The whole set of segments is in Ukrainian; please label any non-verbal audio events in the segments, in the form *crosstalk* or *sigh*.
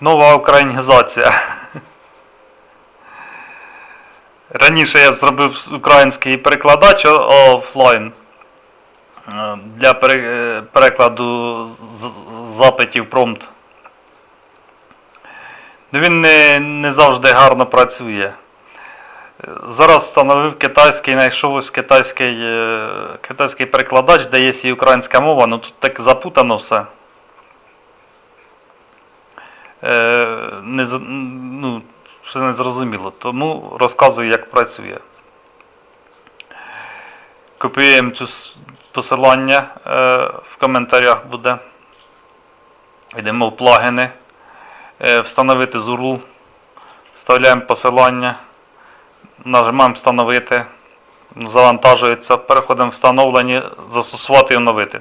Нова українізація. Раніше я зробив український перекладач офлайн е, для перекладу запитів промпт. Ну, Він не, не завжди гарно працює. Е, Зараз встановив китайський, знайшов ось китайський, е, китайський перекладач, де є і українська мова, ну тут так запутано все. Е, не, ну, все не зрозуміло, тому розказую, як працює. Копіюємо цю посилання е, в коментарях буде. Йдемо в плагіни, е, встановити з URL, вставляємо посилання, нажимаємо встановити, завантажується, переходимо в встановлення, застосувати і оновити.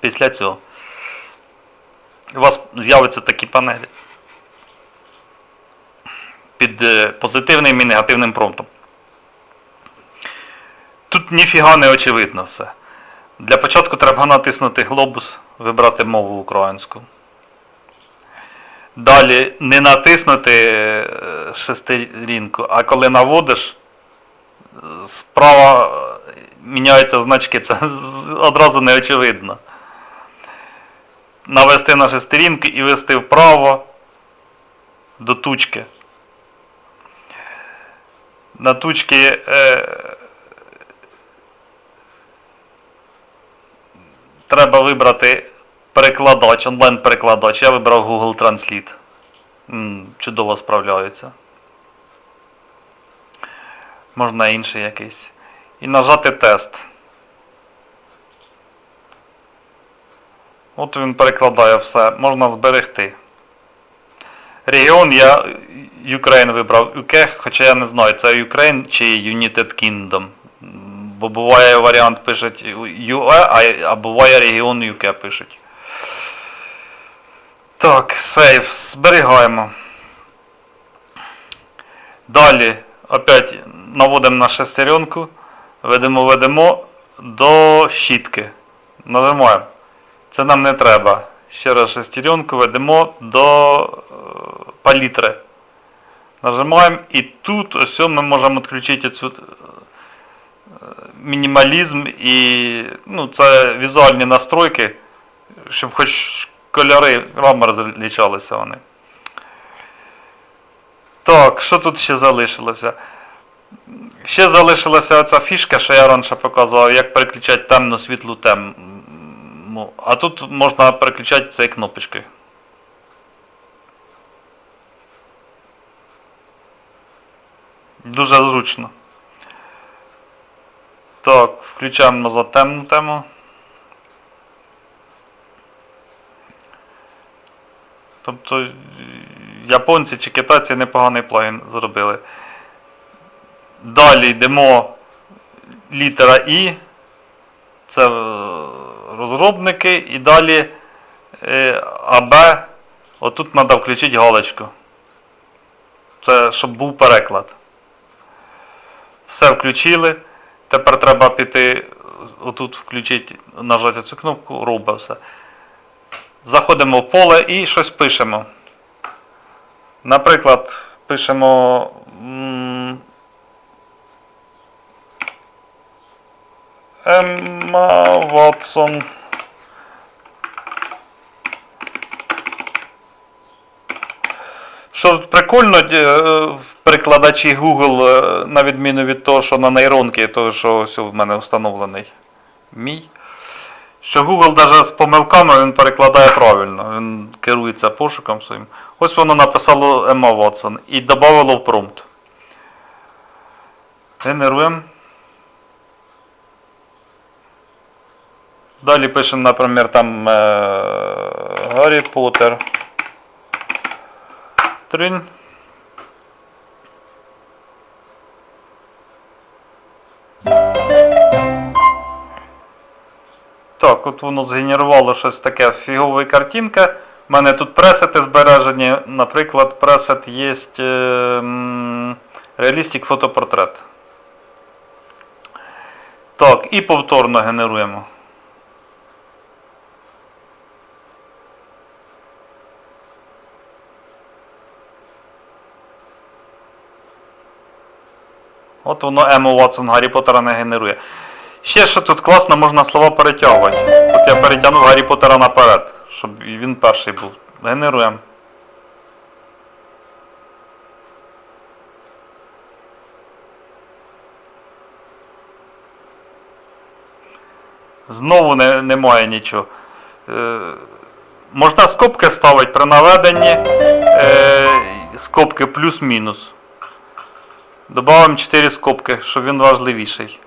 Після цього у вас з'являться такі панелі під е, позитивним і негативним промптом. Тут ніфіга не очевидно все. Для початку треба натиснути глобус, вибрати мову українську. Далі не натиснути е, шестерінку, а коли наводиш, е, справа міняються значки, це *laughs* одразу не очевидно. Навести на шестерінку і вести вправо до тучки. На тучки е, треба вибрати перекладач, онлайн-перекладач. Я вибрав Google Translate. М, Чудово справляється. Можна інший якийсь. І нажати тест. От він перекладає все. Можна зберегти. Регіон я Ukraine вибрав UK, хоча я не знаю, це Ukraine чи United Kingdom. Бо буває варіант пишуть UE, а, а буває регіон UK пишуть. Так, сейв, зберігаємо. Далі опять наводимо на шестеренку, ведемо, ведемо до щітки. Нажимаємо. Це нам не треба. Ще раз шестеренку ведемо до е, палітри. Нажимаємо і тут ось ми можемо відключити цю е, мінімалізм і ну, це візуальні настройки, щоб хоч кольори рами розлічалися вони. Так, що тут ще залишилося? Ще залишилася оця фішка, що я раніше показував, як переключати темну світлу тему. А тут можна переключати цією кнопочкою. Дуже зручно. Так, включаємо назад темну тему. Тобто японці чи китайці непоганий плагін зробили. Далі йдемо літера І. Це розробники і далі е, АБ. Отут треба включити галочку. Це щоб був переклад. Все включили. Тепер треба піти, отут включити, нажати цю кнопку, робить все. Заходимо в поле і щось пишемо. Наприклад, пишемо Емма Ватсон. Що прикольно е, перекладачі Google, е, на відміну від того, що на нейронки, того, що ось в мене встановлений мій, що Google навіть з помилками він перекладає правильно, він керується пошуком своїм. Ось воно написало Емма Ватсон і додавало в промпт. Генеруємо. Далі пишемо, наприклад, там е, Гаррі Поттер. Тринь. Так, от воно згенерувало щось таке фігове картинка. У мене тут пресети збережені. Наприклад, пресет є е, реалістик фотопортрет. Так, і повторно генеруємо. От воно Ему Ватсон Гаррі Поттера не генерує. Ще що тут класно, можна слова перетягувати. От я перетягнув Гаррі Поттера наперед, щоб він перший був. Генеруємо. Знову не, немає нічого. Е, можна скобки ставити при наведенні е, скобки плюс-мінус. Добавимо 4 скобки, щоб він важливіший.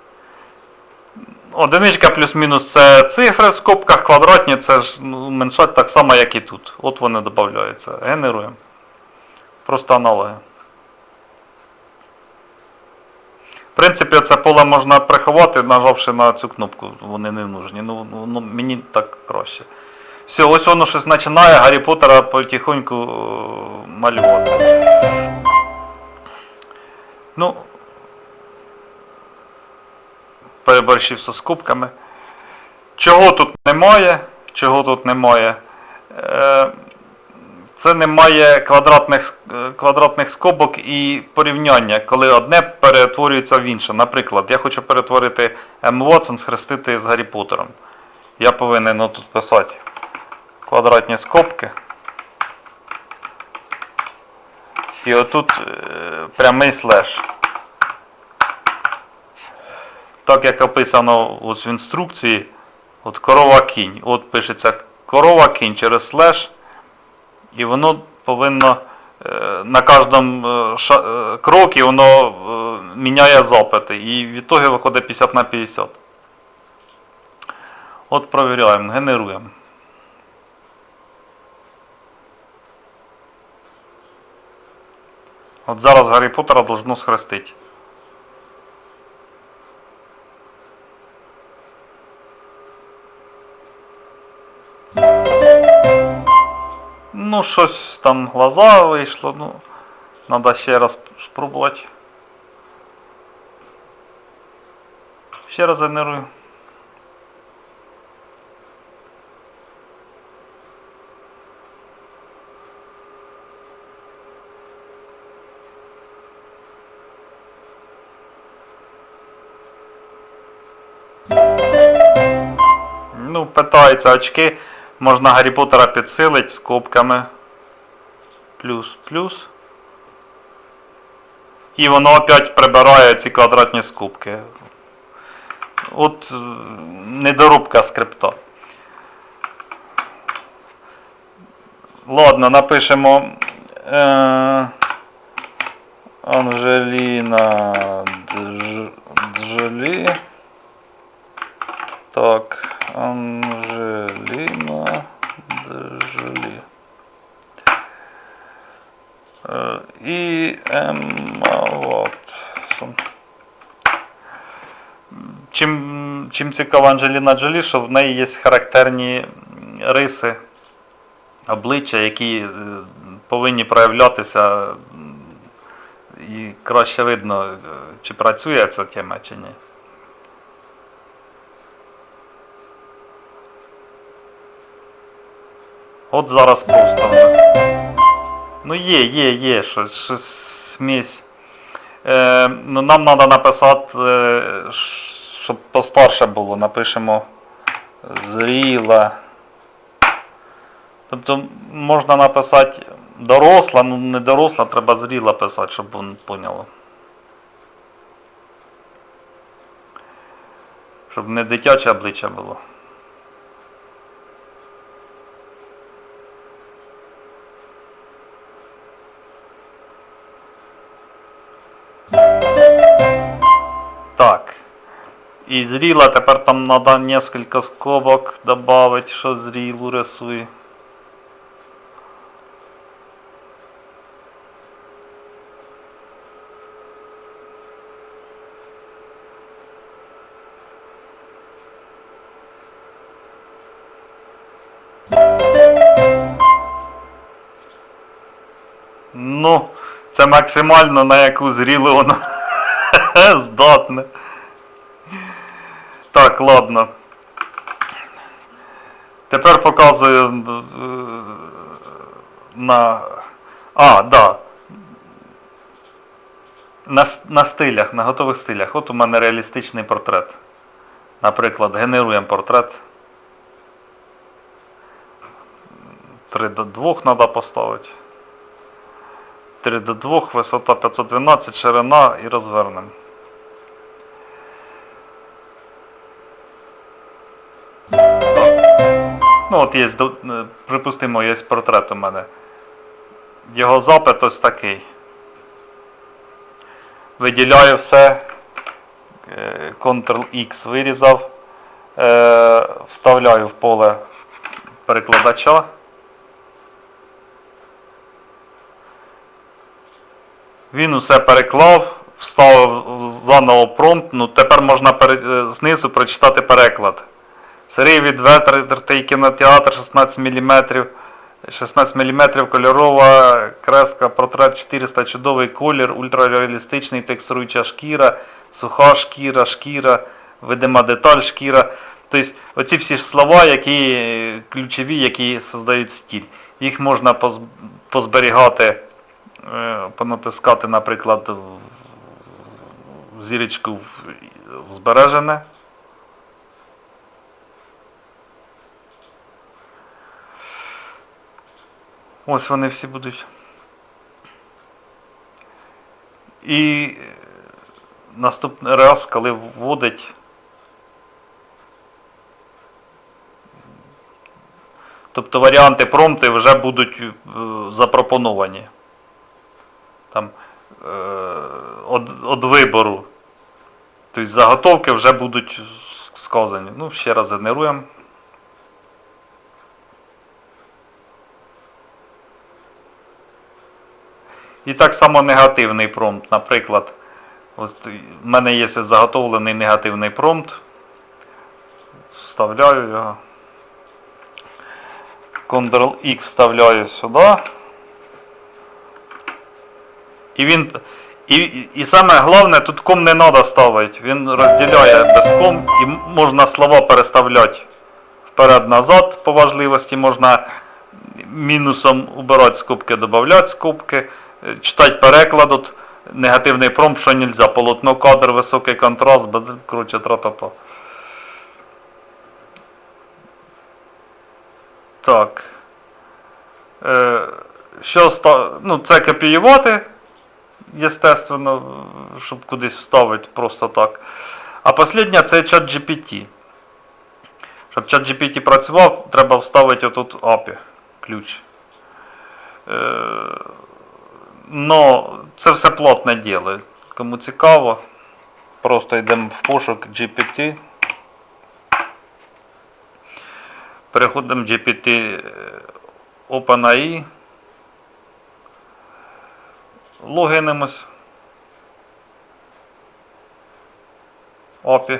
Одиничка плюс-мінус це цифри в скобках, квадратні це ж ну, так само, як і тут. От вони додаються. Генеруємо. Просто аналоги. В принципі, це поле можна приховати, нажавши на цю кнопку. Вони не нужні. Ну, ну, ну, мені так краще. Все, ось воно щось починає Гаррі Поттера потихоньку е, малювати. Ну, переборщив зі скобками. Чого тут немає? Чого тут немає? Е, це немає квадратних, е, квадратних скобок і порівняння, коли одне перетворюється в інше. Наприклад, я хочу перетворити М. Вотсон схрестити з Гаррі Поттером. Я повинен ну, тут писати квадратні скобки. І отут е, прямий слеш. Так як описано ось в інструкції, от корова кінь. От пишеться корова кінь через слеш. І воно повинно е, на кожному е, крокі воно міняє запити. І в ітогі виходить 50 на 50. От провіряємо, генеруємо. От зараз Гаррі Поттера должно схрестити. Ну, щось там глаза вийшло, ну, треба ще раз спробувати. Ще раз генерую. Питаються очки. Можна Гаррі Поттера підсилити скобками. Плюс, плюс. І воно опять прибирає ці квадратні скобки. От е, недорубка скрипта. Ладно, напишемо е, Анжеліна Джолі. Так, Анжеліна Джолі. Е, І Емма Ватсон. Чим, чим цікава Анджеліна Джолі, що в неї є характерні риси обличчя, які е, повинні проявлятися і краще видно, е, чи працює ця тема, чи ні. От зараз просто. Ну є, є, є, щось, щось смесь. Е, ну нам треба написати, е, щоб постарше було. Напишемо зріла. Тобто можна написати доросла, ну не доросла, треба зріла писати, щоб воно поняло. Щоб не дитяче обличчя було. І зріла, тепер там треба несколько скобок добавить, що зрілу рисує. Ну, це максимально на яку зрілу воно *laughs* здатне. Так, ладно. Тепер показую е, на... А, да. на, на стилях, на готових стилях. От у мене реалістичний портрет. Наприклад, генеруємо портрет. 3 до 2 треба поставити. 3 до 2, висота 512, ширина і розвернемо. Ну от є, е, припустимо, є портрет у мене. Його запит ось такий. Виділяю все. е, Ctrl-X вирізав. е, Вставляю в поле перекладача. Він усе переклав, вставив заново промпт, ну тепер можна знизу прочитати переклад. Сергій відвертий кінотеатр 16 мм. 16 мм кольорова креска, портрет 400, чудовий колір, ультрареалістичний, текстуруюча шкіра, суха шкіра, шкіра, видима деталь шкіра. Тобто оці всі слова, які ключові, які создають стиль. Їх можна позберігати, е, понатискати, наприклад, в- зірочку в збережене. Ось вони всі будуть. І е, наступний раз, коли вводить Тобто варіанти промпти вже будуть е, запропоновані. Там е, од, од вибору. Тобто заготовки вже будуть сказані. Ну, ще раз генеруємо. І так само негативний промпт. Наприклад, от в мене є заготовлений негативний промпт. Вставляю його. Ctrl-X вставляю сюди. І він. І, і, саме головне, тут ком не треба ставити. Він розділяє без ком і можна слова переставляти вперед-назад по важливості. Можна мінусом убирати скобки, додати скобки, е, читати переклад, от, негативний промпт, що нельзя, полотно кадр, високий контраст, коротше, тра-та-та. Так. Е, що ста... Ну, це копіювати, естественно, щоб кудись вставити просто так. А последня це чат GPT. Щоб чат GPT працював, треба вставити отут API ключ. Е, но це все платне діло. Кому цікаво, просто йдемо в пошук GPT. Переходимо GPT е, OpenAI. Логинимось. API.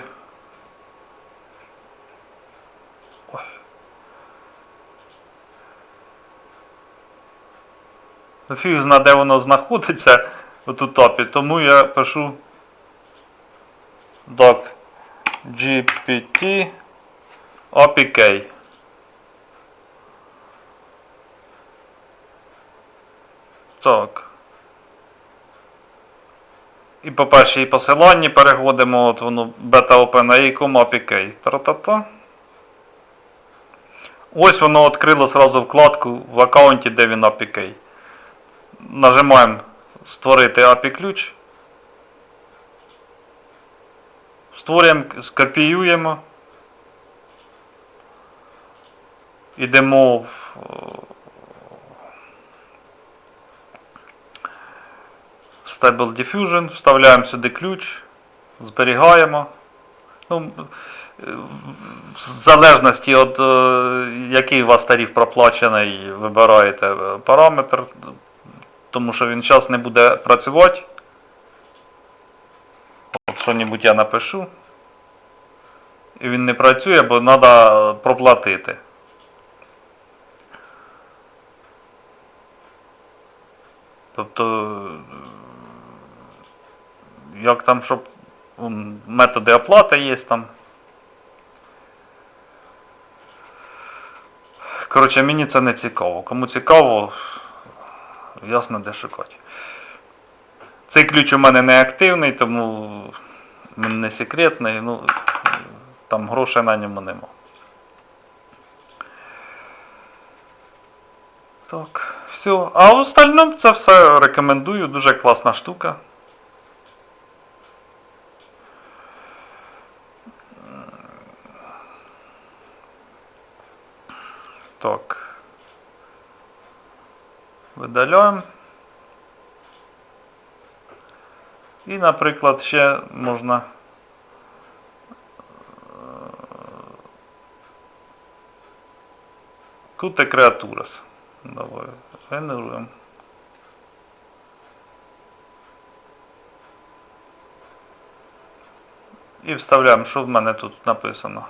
Фіг зна, де воно знаходиться, отут API, тому я пишу doc GPT APK. Так. І по першій посиланні переходимо, от воно beta OpenAI.com APK. Тра-та-та. Ось воно відкрило сразу вкладку в аккаунті, де він APK. Нажимаємо створити API ключ. Створюємо, скопіюємо. Ідемо в Stable Diffusion, вставляємо сюди ключ, зберігаємо. Ну, в залежності від е, який у вас тариф проплачений, вибираєте е, параметр, тому що він зараз не буде працювати. От що-небудь я напишу. І він не працює, бо треба проплатити. Тобто як там, щоб методи оплати є там. Коротше, мені це не цікаво. Кому цікаво, ясно де шукати. Цей ключ у мене не активний, тому не секретний, ну, там грошей на ньому нема. Так, все. А в остальному це все рекомендую, дуже класна штука. Так. Видаляємо. І, наприклад, ще можна Куте креатурас. Давай, генеруємо. І вставляємо, що в мене тут написано.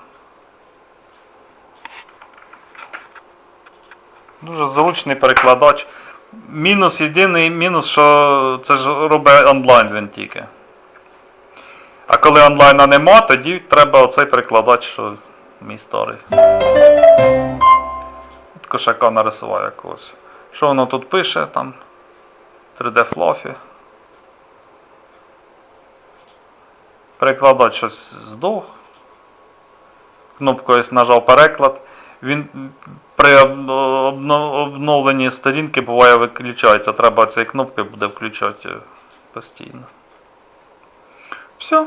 Дуже зручний перекладач. Мінус єдиний мінус, що це ж робить онлайн він тільки. А коли онлайна нема, тоді треба оцей перекладач, що мій старий. Кошака нарисував якогось. Що воно тут пише там? 3D флофі. Перекладач щось здох. Кнопкою нажав переклад. Він при обновленні сторінки буває виключається. Треба цією кнопкою буде включати постійно. Все.